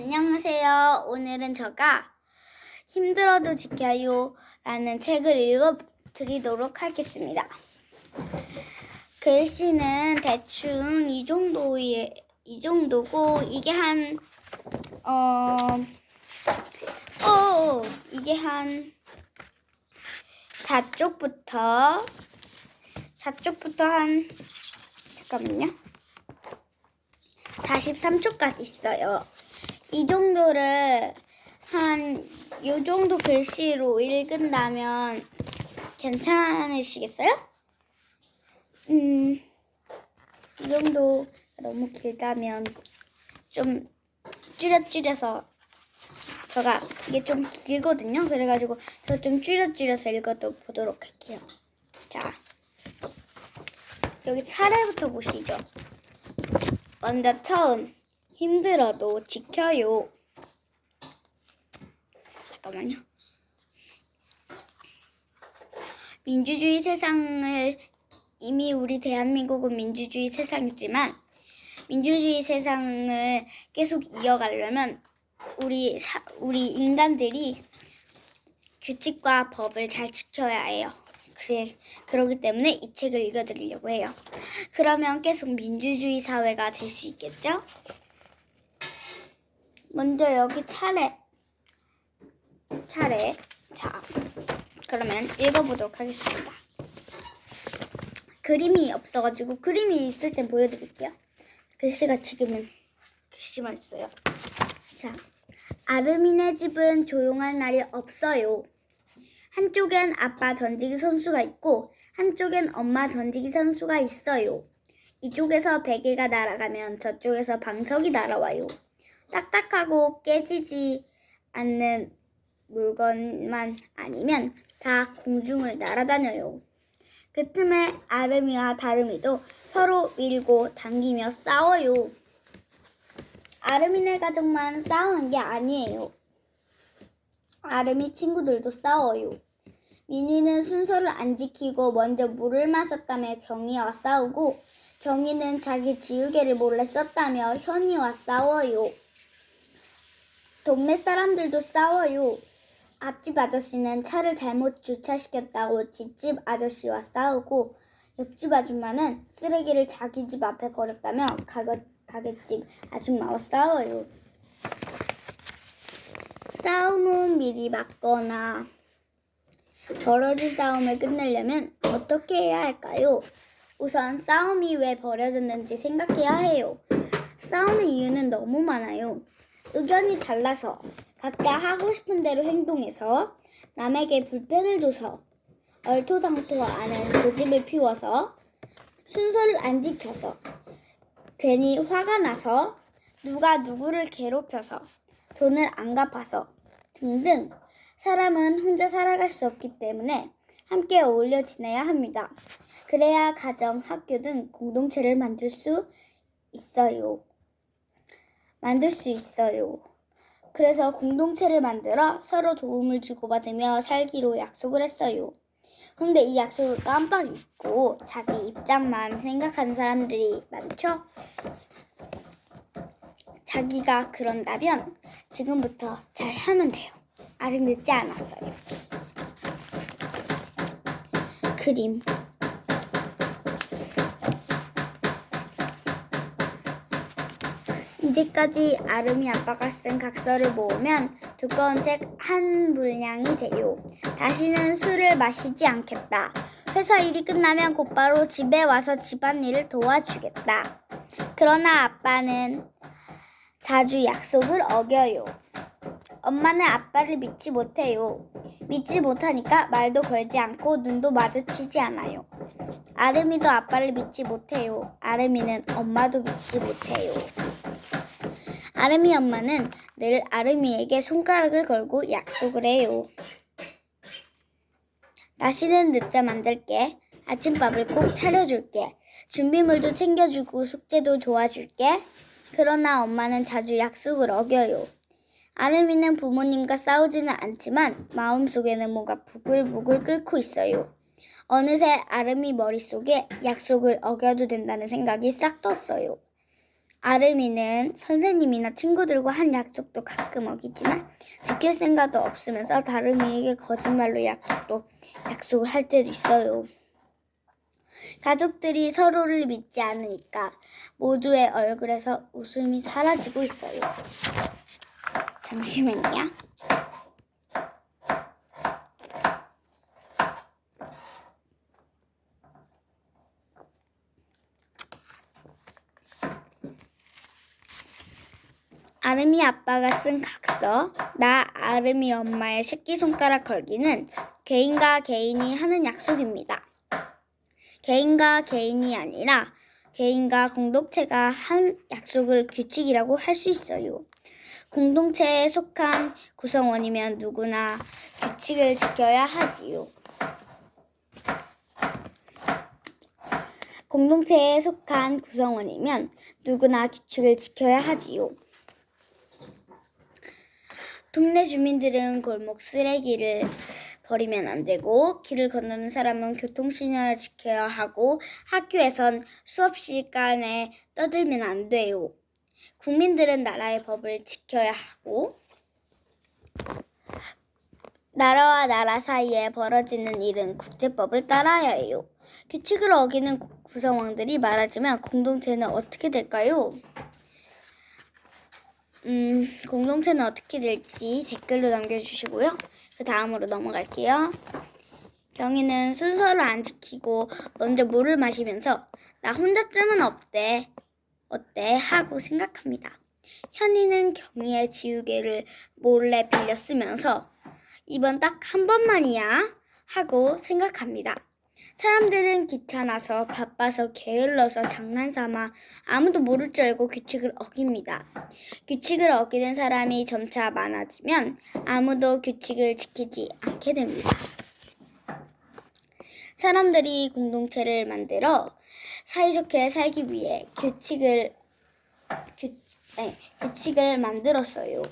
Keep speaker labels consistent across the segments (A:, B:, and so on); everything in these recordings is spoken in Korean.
A: 안녕하세요. 오늘은 제가 힘들어도 지켜요 라는 책을 읽어드리도록 하겠습니다. 글씨는 대충 이 정도의, 이 정도고, 이게 한, 어, 어, 이게 한 4쪽부터, 4쪽부터 한, 잠깐만요. 43초까지 있어요. 이 정도를 한, 요 정도 글씨로 읽은다면 괜찮으시겠어요? 음, 이 정도 너무 길다면 좀 줄여 줄여서 제가 이게 좀 길거든요. 그래가지고 저 좀 줄여 줄여서 읽어도 보도록 할게요. 자, 여기 차례부터 보시죠. 먼저 처음 힘들어도 지켜요. 잠깐만요. 민주주의 세상을 이미 우리 대한민국은 민주주의 세상이지만 민주주의 세상을 계속 이어가려면 우리 사, 우리 인간들이 규칙과 법을 잘 지켜야 해요. 그래 그러기 때문에 이 책을 읽어드리려고 해요. 그러면 계속 민주주의 사회가 될 수 있겠죠? 먼저 여기 차례 차례 자 그러면 읽어보도록 하겠습니다. 그림이 없어가지고 그림이 있을 땐 보여드릴게요. 글씨가 지금은 글씨만 있어요. 자, 아르미네 집은 조용할 날이 없어요. 한쪽엔 아빠 던지기 선수가 있고 한쪽엔 엄마 던지기 선수가 있어요. 이쪽에서 베개가 날아가면 저쪽에서 방석이 날아와요. 딱딱하고 깨지지 않는 물건만 아니면 다 공중을 날아다녀요. 그 틈에 아름이와 다름이도 서로 밀고 당기며 싸워요. 아름이네 가족만 싸우는 게 아니에요. 아름이 친구들도 싸워요. 민이는 순서를 안 지키고 먼저 물을 마셨다며 경이와 싸우고 경이는 자기 지우개를 몰래 썼다며 현이와 싸워요. 동네 사람들도 싸워요. 앞집 아저씨는 차를 잘못 주차시켰다고 뒷집 아저씨와 싸우고 옆집 아줌마는 쓰레기를 자기 집 앞에 버렸다며 가게, 가게집 아줌마와 싸워요. 싸움은 미리 막거나 벌어진 싸움을 끝내려면 어떻게 해야 할까요? 우선 싸움이 왜 벌어졌는지 생각해야 해요. 싸우는 이유는 너무 많아요. 의견이 달라서, 각자 하고 싶은 대로 행동해서, 남에게 불편을 줘서, 얼토당토하는 고집을 피워서, 순서를 안 지켜서, 괜히 화가 나서, 누가 누구를 괴롭혀서, 돈을 안 갚아서, 등등. 사람은 혼자 살아갈 수 없기 때문에 함께 어울려 지내야 합니다. 그래야 가정, 학교 등 공동체를 만들 수 있어요. 만들 수 있어요. 그래서 공동체를 만들어 서로 도움을 주고받으며 살기로 약속을 했어요. 근데 이 약속을 깜빡 잊고 자기 입장만 생각하는 사람들이 많죠? 자기가 그런다면 지금부터 잘 하면 돼요. 아직 늦지 않았어요. 그림. 이제까지 아름이 아빠가 쓴 각서를 모으면 두꺼운 책 한 분량이 돼요. 다시는 술을 마시지 않겠다. 회사 일이 끝나면 곧바로 집에 와서 집안일을 도와주겠다. 그러나 아빠는 자주 약속을 어겨요. 엄마는 아빠를 믿지 못해요. 믿지 못하니까 말도 걸지 않고 눈도 마주치지 않아요. 아름이도 아빠를 믿지 못해요. 아름이는 엄마도 믿지 못해요. 아름이 엄마는 늘 아름이에게 손가락을 걸고 약속을 해요. 다시는 늦잠 안 잘게. 아침밥을 꼭 차려줄게. 준비물도 챙겨주고 숙제도 도와줄게. 그러나 엄마는 자주 약속을 어겨요. 아름이는 부모님과 싸우지는 않지만 마음속에는 뭔가 부글부글 끓고 있어요. 어느새 아름이 머릿속에 약속을 어겨도 된다는 생각이 싹 떴어요. 아름이는 선생님이나 친구들과 한 약속도 가끔 어기지만 지킬 생각도 없으면서 다름이에게 거짓말로 약속도 약속을 할 때도 있어요. 가족들이 서로를 믿지 않으니까 모두의 얼굴에서 웃음이 사라지고 있어요. 잠시만요. 아름이 아빠가 쓴 각서, 나 아름이 엄마의 새끼손가락 걸기는 개인과 개인이 하는 약속입니다. 개인과 개인이 아니라 개인과 공동체가 한 약속을 규칙이라고 할 수 있어요. 공동체에 속한 구성원이면 누구나 규칙을 지켜야 하지요. 공동체에 속한 구성원이면 누구나 규칙을 지켜야 하지요. 동네 주민들은 골목 쓰레기를 버리면 안 되고 길을 건너는 사람은 교통신호를 지켜야 하고 학교에선 수업 시간에 떠들면 안 돼요. 국민들은 나라의 법을 지켜야 하고 나라와 나라 사이에 벌어지는 일은 국제법을 따라야 해요. 규칙을 어기는 구- 구성원들이 많아지면 공동체는 어떻게 될까요? 음, 공동체는 어떻게 될지 댓글로 남겨주시고요. 그 다음으로 넘어갈게요. 경희는 순서를 안 지키고 먼저 물을 마시면서 나 혼자쯤은 어때? 어때? 하고 생각합니다. 현이는 경희의 지우개를 몰래 빌려 쓰면서 이번 딱 한 번만이야 하고 생각합니다. 사람들은 귀찮아서 바빠서 게을러서 장난삼아 아무도 모를 줄 알고 규칙을 어깁니다. 규칙을 어기는 사람이 점차 많아지면 아무도 규칙을 지키지 않게 됩니다. 사람들이 공동체를 만들어 사이좋게 살기 위해 규칙을 규, 네, 규칙을 만들었어요.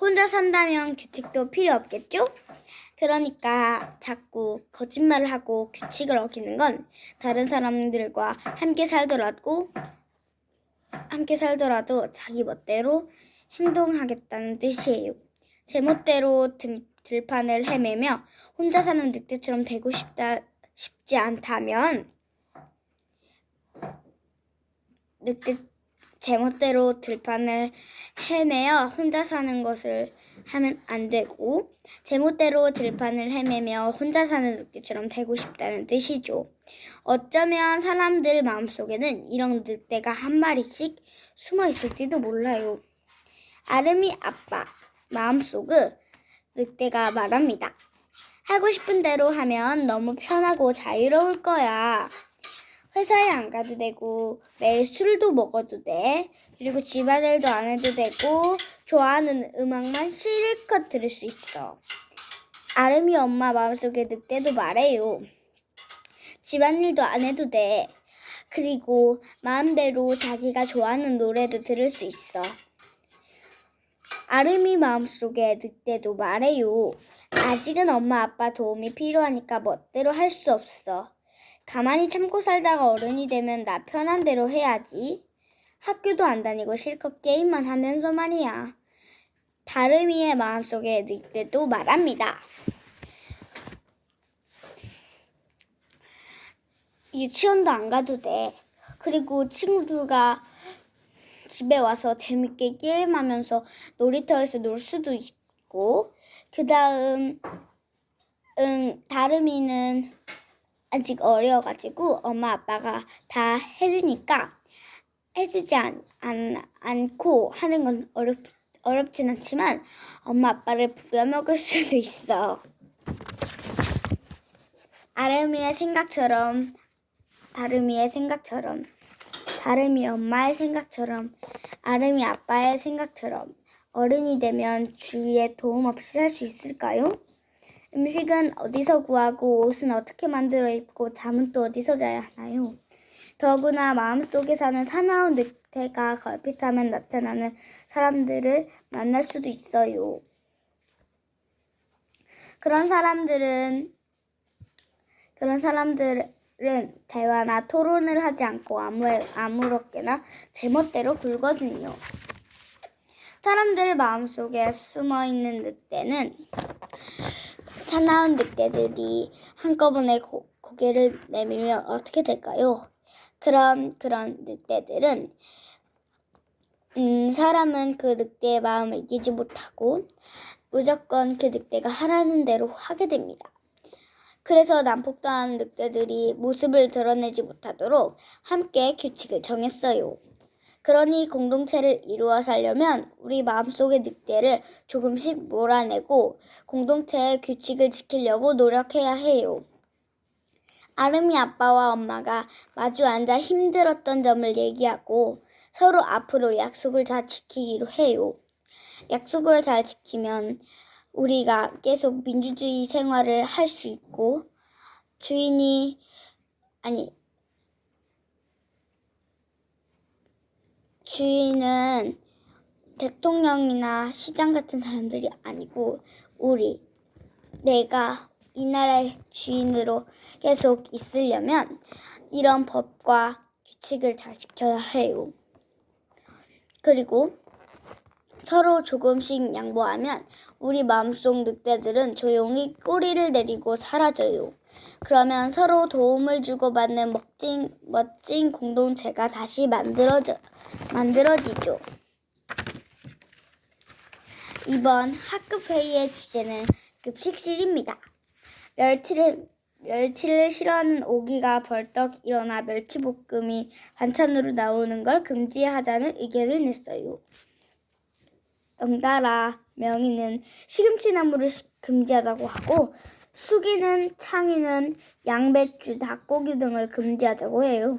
A: 혼자 산다면 규칙도 필요 없겠죠? 그러니까 자꾸 거짓말을 하고 규칙을 어기는 건 다른 사람들과 함께 살더라도 함께 살더라도 자기 멋대로 행동하겠다는 뜻이에요. 제멋대로 들, 들판을 헤매며 혼자 사는 늑대처럼 되고 싶다 싶지 않다면 늑대 제멋대로 들판을 헤매어 혼자 사는 것을 하면 안 되고 제멋대로 들판을 헤매며 혼자 사는 늑대처럼 되고 싶다는 뜻이죠. 어쩌면 사람들 마음속에는 이런 늑대가 한 마리씩 숨어 있을지도 몰라요. 아름이 아빠 마음속은 늑대가 말합니다. 하고 싶은 대로 하면 너무 편하고 자유로울 거야. 회사에 안 가도 되고 매일 술도 먹어도 돼. 그리고 집안일도 안 해도 되고 좋아하는 음악만 실컷 들을 수 있어. 아름이 엄마 마음속에 늑대도 말해요. 집안일도 안 해도 돼. 그리고 마음대로 자기가 좋아하는 노래도 들을 수 있어. 아름이 마음속에 늑대도 말해요. 아직은 엄마 아빠 도움이 필요하니까 멋대로 할 수 없어. 가만히 참고 살다가 어른이 되면 나 편한 대로 해야지. 학교도 안 다니고 실컷 게임만 하면서 말이야. 다름이의 마음속에 늑대도 말합니다. 유치원도 안 가도 돼. 그리고 친구들과 집에 와서 재밌게 게임하면서 놀이터에서 놀 수도 있고, 그 다음, 응, 다름이는 아직 어려가지고 엄마 아빠가 다 해주니까 해주지 않, 않, 않고 하는 건 어렵, 어렵진 않지만 엄마 아빠를 부려먹을 수도 있어. 아름이의 생각처럼, 다름이의 생각처럼, 다름이 엄마의 생각처럼, 아름이 아빠의 생각처럼 어른이 되면 주위에 도움 없이 살 수 있을까요? 음식은 어디서 구하고 옷은 어떻게 만들어 입고 잠은 또 어디서 자야 하나요? 더구나 마음속에 사는 사나운 늑대가 걸핏하면 나타나는 사람들을 만날 수도 있어요. 그런 사람들은 그런 사람들 대화나 토론을 하지 않고 아무, 아무렇게나 제멋대로 굴거든요. 사람들 마음속에 숨어 있는 늑대는 사나운 늑대들이 한꺼번에 고, 고개를 내밀면 어떻게 될까요? 그럼 그런 늑대들은 음, 사람은 그 늑대의 마음을 이기지 못하고 무조건 그 늑대가 하라는 대로 하게 됩니다. 그래서 난폭당한 늑대들이 모습을 드러내지 못하도록 함께 규칙을 정했어요. 그러니 공동체를 이루어 살려면 우리 마음속의 늑대를 조금씩 몰아내고 공동체의 규칙을 지키려고 노력해야 해요. 아름이 아빠와 엄마가 마주 앉아 힘들었던 점을 얘기하고 서로 앞으로 약속을 잘 지키기로 해요. 약속을 잘 지키면 우리가 계속 민주주의 생활을 할 수 있고 주인이 아니 주인은 대통령이나 시장 같은 사람들이 아니고 우리 내가 이 나라의 주인으로 계속 있으려면 이런 법과 규칙을 잘 지켜야 해요. 그리고 서로 조금씩 양보하면 우리 마음속 늑대들은 조용히 꼬리를 내리고 사라져요. 그러면 서로 도움을 주고받는 멋진, 멋진 공동체가 다시 만들어져, 만들어지죠. 이번 학급 회의의 주제는 급식실입니다. 멸치를 멸치를 싫어하는 오기가 벌떡 일어나 멸치볶음이 반찬으로 나오는 걸 금지하자는 의견을 냈어요. 덩달아 명희는 시금치나무를 시- 금지하자고 하고 수기는 창희는 양배추, 닭고기 등을 금지하자고 해요.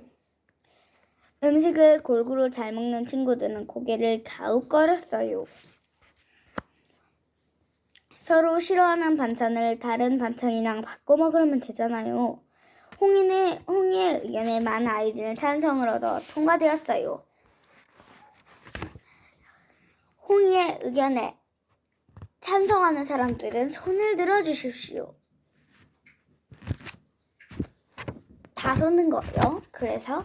A: 음식을 골고루 잘 먹는 친구들은 고개를 가웃거렸어요. 서로 싫어하는 반찬을 다른 반찬이랑 바꿔 먹으면 되잖아요. 홍인의, 홍이의 의견에 많은 아이들은 찬성을 얻어 통과되었어요. 홍이의 의견에 찬성하는 사람들은 손을 들어 주십시오. 다 솟는 거예요. 그래서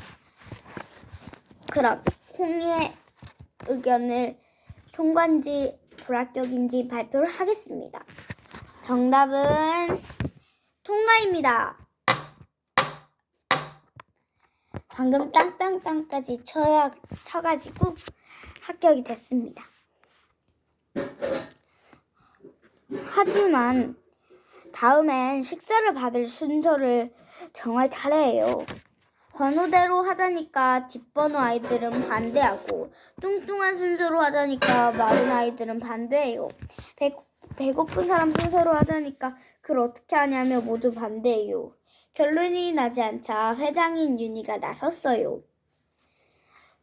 A: 그럼 홍이의 의견을 통과인지 불합격인지 발표를 하겠습니다. 정답은 통과입니다. 방금 땅땅땅까지 쳐야, 쳐가지고 합격이 됐습니다. 하지만 다음엔 식사를 받을 순서를 정할 차례예요. 번호대로 하자니까 뒷번호 아이들은 반대하고 뚱뚱한 순서로 하자니까 마른 아이들은 반대해요. 배, 배고픈 사람 순서로 하자니까 그걸 어떻게 하냐며 모두 반대해요. 결론이 나지 않자 회장인 윤희가 나섰어요.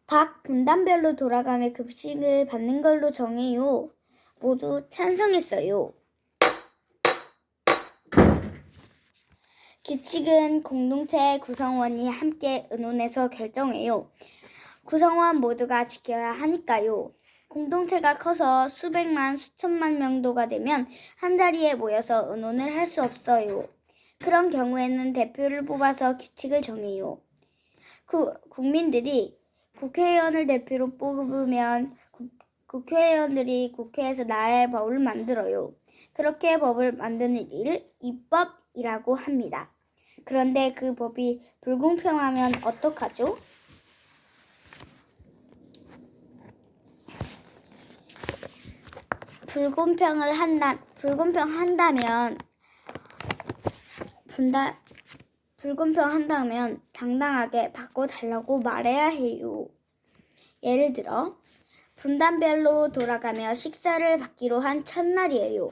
A: 각 분단별로 돌아가며 급식을 받는 걸로 정해요. 모두 찬성했어요. 규칙은 공동체 구성원이 함께 의논해서 결정해요. 구성원 모두가 지켜야 하니까요. 공동체가 커서 수백만, 수천만 명도가 되면 한 자리에 모여서 의논을 할 수 없어요. 그런 경우에는 대표를 뽑아서 규칙을 정해요. 구, 국민들이 국회의원을 대표로 뽑으면 국, 국회의원들이 국회에서 나라의 법을 만들어요. 그렇게 법을 만드는 일을 입법이라고 합니다. 그런데 그 법이 불공평하면 어떡하죠? 불공평을 한다 불공평한다면 분다 불공평한다면 당당하게 바꿔달라고 말해야 해요. 예를 들어 분단별로 돌아가며 식사를 받기로 한 첫날이에요.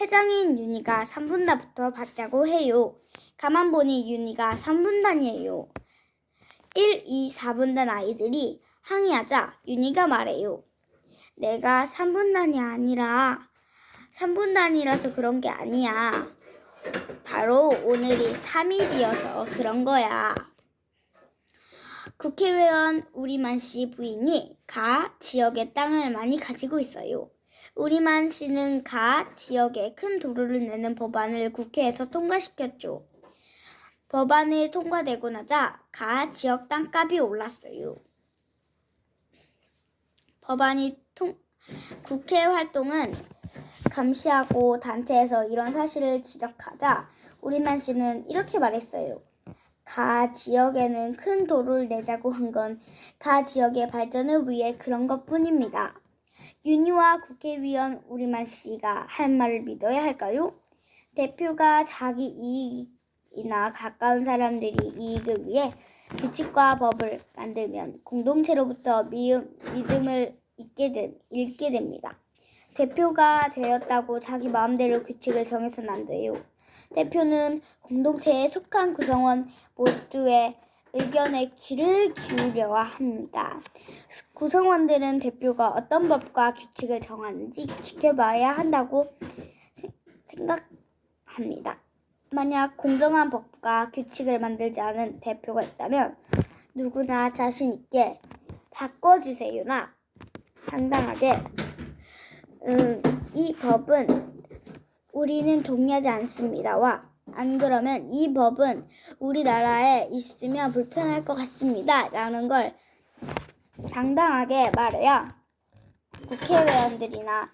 A: 회장인 윤희가 3분단부터 받자고 해요. 가만 보니 윤희가 3분단이에요. 1, 2, 4분단 아이들이 항의하자 윤희가 말해요. 내가 3분단이 아니라 3분단이라서 그런 게 아니야. 바로 오늘이 3일이어서 그런 거야. 국회의원 우리만 씨 부인이 가 지역의 땅을 많이 가지고 있어요. 우리만 씨는 가 지역에 큰 도로를 내는 법안을 국회에서 통과시켰죠. 법안이 통과되고 나자 가 지역 땅값이 올랐어요. 법안이 통 국회 활동은 감시하고 단체에서 이런 사실을 지적하자 우리만 씨는 이렇게 말했어요. 가 지역에는 큰 도로를 내자고 한 건 가 지역의 발전을 위해 그런 것 뿐입니다. 윤희와 국회의원 우리만 씨가 할 말을 믿어야 할까요? 대표가 자기 이익 이나 가까운 사람들이 이익을 위해 규칙과 법을 만들면 공동체로부터 미음, 믿음을 잃게, 되, 잃게 됩니다. 대표가 되었다고 자기 마음대로 규칙을 정해서는 안 돼요. 대표는 공동체에 속한 구성원 모두의 의견에 귀를 기울여야 합니다. 구성원들은 대표가 어떤 법과 규칙을 정하는지 지켜봐야 한다고 세- 생각합니다. 만약 공정한 법과 규칙을 만들지 않은 대표가 있다면 누구나 자신 있게 바꿔주세요나 당당하게 음, 이 법은 우리는 동의하지 않습니다와 안 그러면 이 법은 우리나라에 있으면 불편할 것 같습니다. 라는 걸 당당하게 말해야 국회의원들이나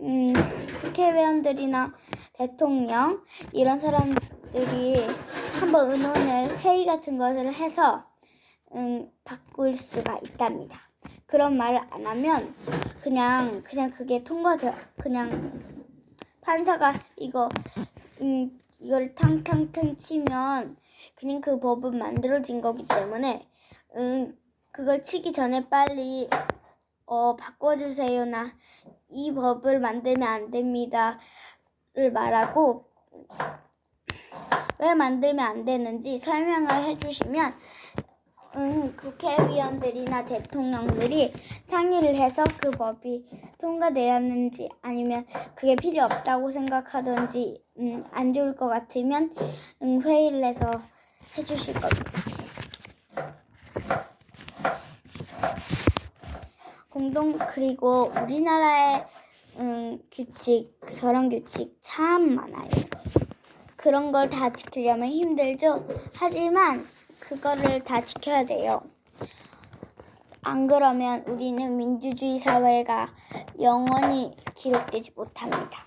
A: 음, 국회의원들이나 대통령 이런 사람들이 한번 의논을 회의 같은 것을 해서 음, 바꿀 수가 있답니다. 그런 말을 안 하면 그냥 그냥 그게 통과돼 그냥 판사가 이거 음 이거를 탕탕탕 치면 그냥 그 법은 만들어진 거기 때문에 음 그걸 치기 전에 빨리 어 바꿔주세요나 이 법을 만들면 안 됩니다 를 말하고 왜 만들면 안 되는지 설명을 해주시면 음, 국회의원들이나 대통령들이 상의를 해서 그 법이 통과되었는지 아니면 그게 필요 없다고 생각하든지 음, 안 좋을 것 같으면 음, 회의를 해서 해주실 겁니다. 공동 그리고 우리나라의 음, 규칙, 저런 규칙 참 많아요. 그런 걸 다 지키려면 힘들죠. 하지만 그거를 다 지켜야 돼요. 안 그러면 우리는 민주주의 사회가 영원히 기록되지 못합니다.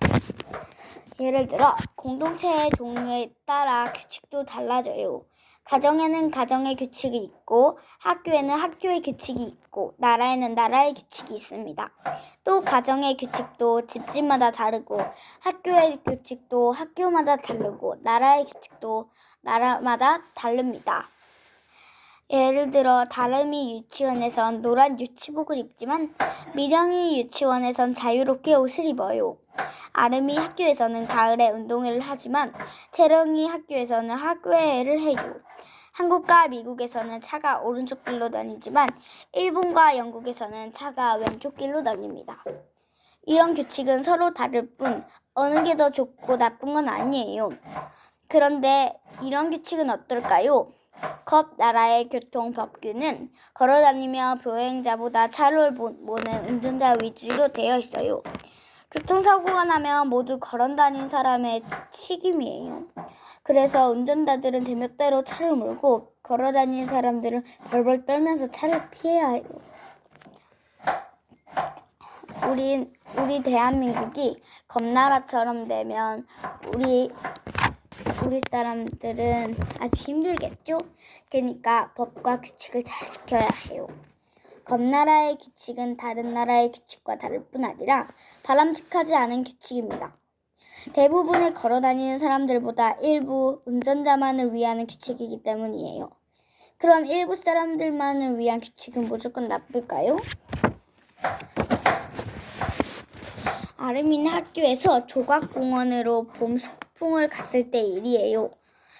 A: 예를 들어 공동체의 종류에 따라 규칙도 달라져요. 가정에는 가정의 규칙이 있고 학교에는 학교의 규칙이 있고 나라에는 나라의 규칙이 있습니다. 또 가정의 규칙도 집집마다 다르고 학교의 규칙도 학교마다 다르고 나라의 규칙도 나라마다 다릅니다. 예를 들어 다름이 유치원에선 노란 유치복을 입지만 미령이 유치원에선 자유롭게 옷을 입어요. 아름이 학교에서는 가을에 운동회를 하지만 태령이 학교에서는 학교회를 해요. 한국과 미국에서는 차가 오른쪽 길로 다니지만 일본과 영국에서는 차가 왼쪽 길로 다닙니다. 이런 규칙은 서로 다를 뿐 어느 게 더 좋고 나쁜 건 아니에요. 그런데 이런 규칙은 어떨까요? 겁 나라의 교통 법규는 걸어다니며 보행자보다 차를 보- 보는 운전자 위주로 되어 있어요. 교통사고가 나면 모두 걸어 다닌 사람의 책임이에요. 그래서 운전자들은 제멋대로 차를 몰고 걸어 다니는 사람들은 벌벌 떨면서 차를 피해야 해요. 우리 우리 대한민국이 겁나라처럼 되면 우리 우리 사람들은 아주 힘들겠죠? 그러니까 법과 규칙을 잘 지켜야 해요. 겁나라의 규칙은 다른 나라의 규칙과 다를 뿐 아니라 바람직하지 않은 규칙입니다. 대부분의 걸어 다니는 사람들보다 일부 운전자만을 위한 규칙이기 때문이에요. 그럼 일부 사람들만을 위한 규칙은 무조건 나쁠까요? 아르민 학교에서 조각공원으로 봄 소풍을 갔을 때 일이에요.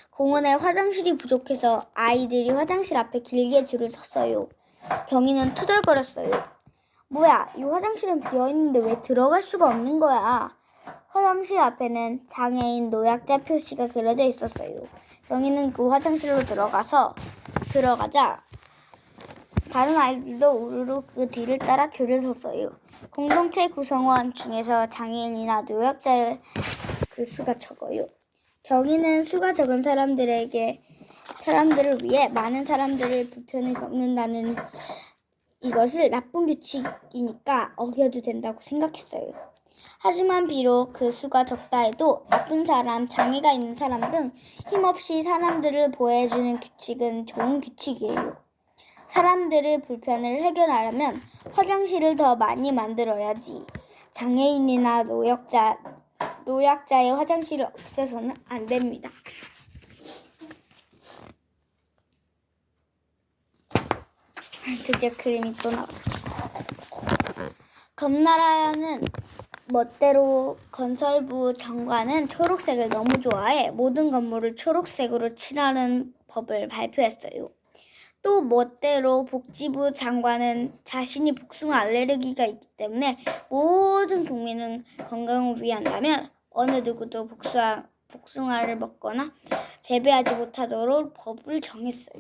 A: 공원에 화장실이 부족해서 아이들이 화장실 앞에 길게 줄을 섰어요. 경이는 투덜거렸어요. 뭐야, 이 화장실은 비어있는데 왜 들어갈 수가 없는 거야? 화장실 앞에는 장애인 노약자 표시가 그려져 있었어요. 경이는 그 화장실로 들어가서 들어가자 다른 아이들도 우르르 그 뒤를 따라 줄을 섰어요. 공동체 구성원 중에서 장애인이나 노약자의 그 수가 적어요. 경위는 수가 적은 사람들에게 사람들을 위해 많은 사람들을 불편을 겪는다는 이것을 나쁜 규칙이니까 어겨도 된다고 생각했어요. 하지만 비록 그 수가 적다 해도 아픈 사람, 장애가 있는 사람 등 힘없이 사람들을 보호해주는 규칙은 좋은 규칙이에요. 사람들의 불편을 해결하려면 화장실을 더 많이 만들어야지. 장애인이나 노약자, 노약자의 화장실을 없애서는 안 됩니다. 드디어 그림이 또 나왔습니다. 검나라는 멋대로 건설부 장관은 초록색을 너무 좋아해 모든 건물을 초록색으로 칠하는 법을 발표했어요. 또 멋대로 복지부 장관은 자신이 복숭아 알레르기가 있기 때문에 모든 국민은 건강을 위한다면 어느 누구도 복숭아, 복숭아를 먹거나 재배하지 못하도록 법을 정했어요.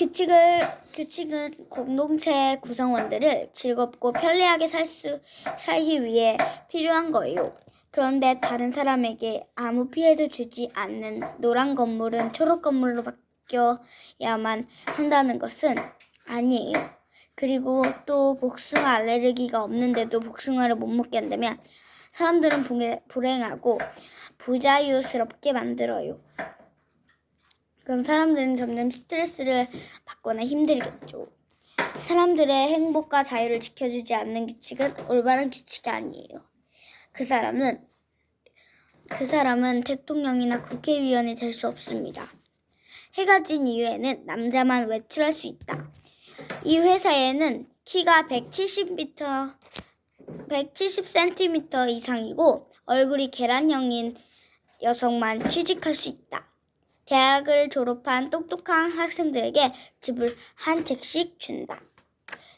A: 규칙을 규칙은 공동체 구성원들을 즐겁고 편리하게 살 수 살기 위해 필요한 거예요. 그런데 다른 사람에게 아무 피해도 주지 않는 노란 건물은 초록 건물로 바뀌어야만 한다는 것은 아니에요. 그리고 또 복숭아 알레르기가 없는데도 복숭아를 못 먹게 한다면 사람들은 불행- 불행하고 부자유스럽게 만들어요. 그럼 사람들은 점점 스트레스를 받거나 힘들겠죠. 사람들의 행복과 자유를 지켜주지 않는 규칙은 올바른 규칙이 아니에요. 그 사람은 그 사람은 대통령이나 국회의원이 될 수 없습니다. 해가 진 이후에는 남자만 외출할 수 있다. 이 회사에는 키가 170m 170cm 이상이고 얼굴이 계란형인 여성만 취직할 수 있다. 대학을 졸업한 똑똑한 학생들에게 집을 한 채씩 준다.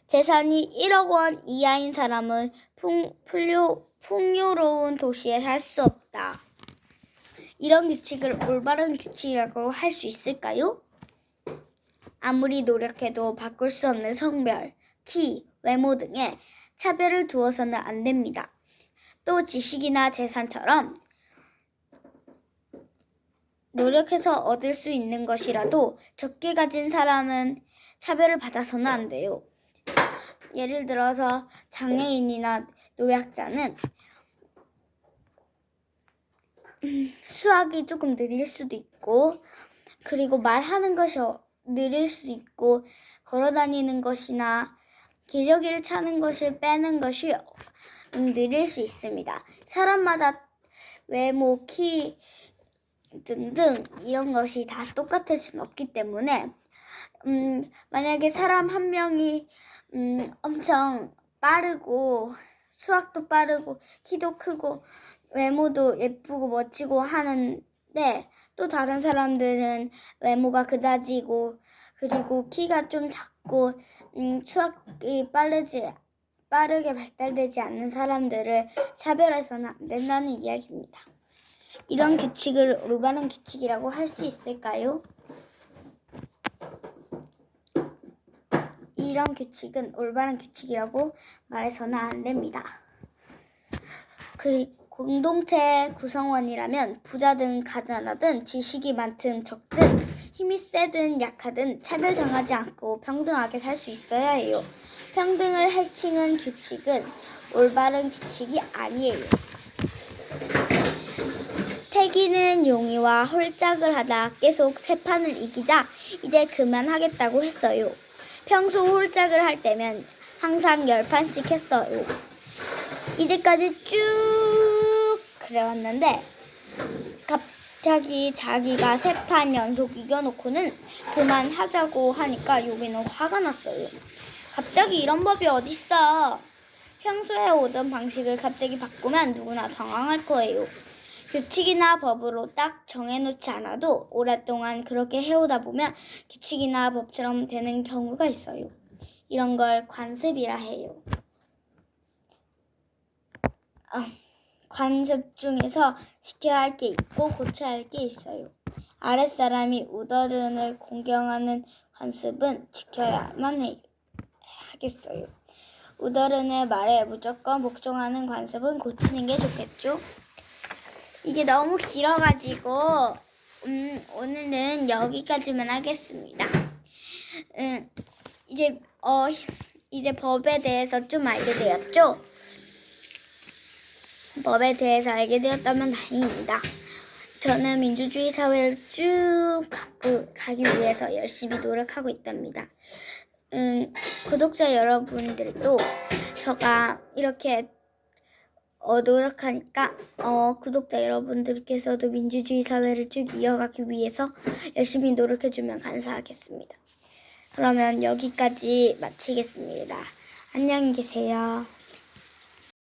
A: 재산이 1억 원 이하인 사람은 풍, 풍요, 풍요로운 도시에 살 수 없다. 이런 규칙을 올바른 규칙이라고 할 수 있을까요? 아무리 노력해도 바꿀 수 없는 성별, 키, 외모 등의 차별을 두어서는 안 됩니다. 또 지식이나 재산처럼 노력해서 얻을 수 있는 것이라도 적게 가진 사람은 차별을 받아서는 안 돼요. 예를 들어서 장애인이나 노약자는 음, 수학이 조금 느릴 수도 있고 그리고 말하는 것이 어- 느릴 수도 있고 걸어 다니는 것이나 기저귀를 차는 것을 빼는 것이 음, 느릴 수 있습니다. 사람마다 외모, 키 등등 이런 것이 다 똑같을 수는 없기 때문에 음, 만약에 사람 한 명이 음, 엄청 빠르고 수학도 빠르고 키도 크고 외모도 예쁘고 멋지고 하는데 또 다른 사람들은 외모가 그다지고 그리고 키가 좀 작고 음, 수학이 빠르지 빠르게 발달되지 않는 사람들을 차별해서는 안 된다는 이야기입니다. 이런 규칙을 올바른 규칙이라고 할 수 있을까요? 이런 규칙은 올바른 규칙이라고 말해서는 안 됩니다. 그리고 공동체 구성원이라면 부자든 가난하든 지식이 많든 적든 힘이 세든 약하든 차별당하지 않고 평등하게 살 수 있어야 해요. 평등을 해치는 규칙은 올바른 규칙이 아니에요. 태기는 용이와 홀짝을 하다 계속 세 판을 이기자 이제 그만하겠다고 했어요. 평소 홀짝을 할 때면 항상 열 판씩 했어요. 이제까지 쭉 그래왔는데 갑자기 자기가 세 판 연속 이겨놓고는 그만하자고 하니까 요기는 화가 났어요. 갑자기 이런 법이 어딨어? 평소에 오던 방식을 갑자기 바꾸면 누구나 당황할 거예요. 규칙이나 법으로 딱 정해놓지 않아도 오랫동안 그렇게 해오다 보면 규칙이나 법처럼 되는 경우가 있어요. 이런 걸 관습이라 해요. 아, 관습 중에서 지켜야 할 게 있고 고쳐야 할 게 있어요. 아랫사람이 우더른을 공경하는 관습은 지켜야만 해, 하겠어요. 우더른의 말에 무조건 복종하는 관습은 고치는 게 좋겠죠? 이게 너무 길어가지고 음, 오늘은 여기까지만 하겠습니다. 음, 이제 어 이제 법에 대해서 좀 알게 되었죠? 법에 대해서 알게 되었다면 다행입니다. 저는 민주주의 사회를 쭉 가기 위해서 열심히 노력하고 있답니다. 음, 구독자 여러분들도 저가 이렇게 어, 노력하니까 어, 구독자 여러분들께서도 민주주의 사회를 쭉 이어가기 위해서 열심히 노력해주면 감사하겠습니다. 그러면 여기까지 마치겠습니다. 안녕히 계세요.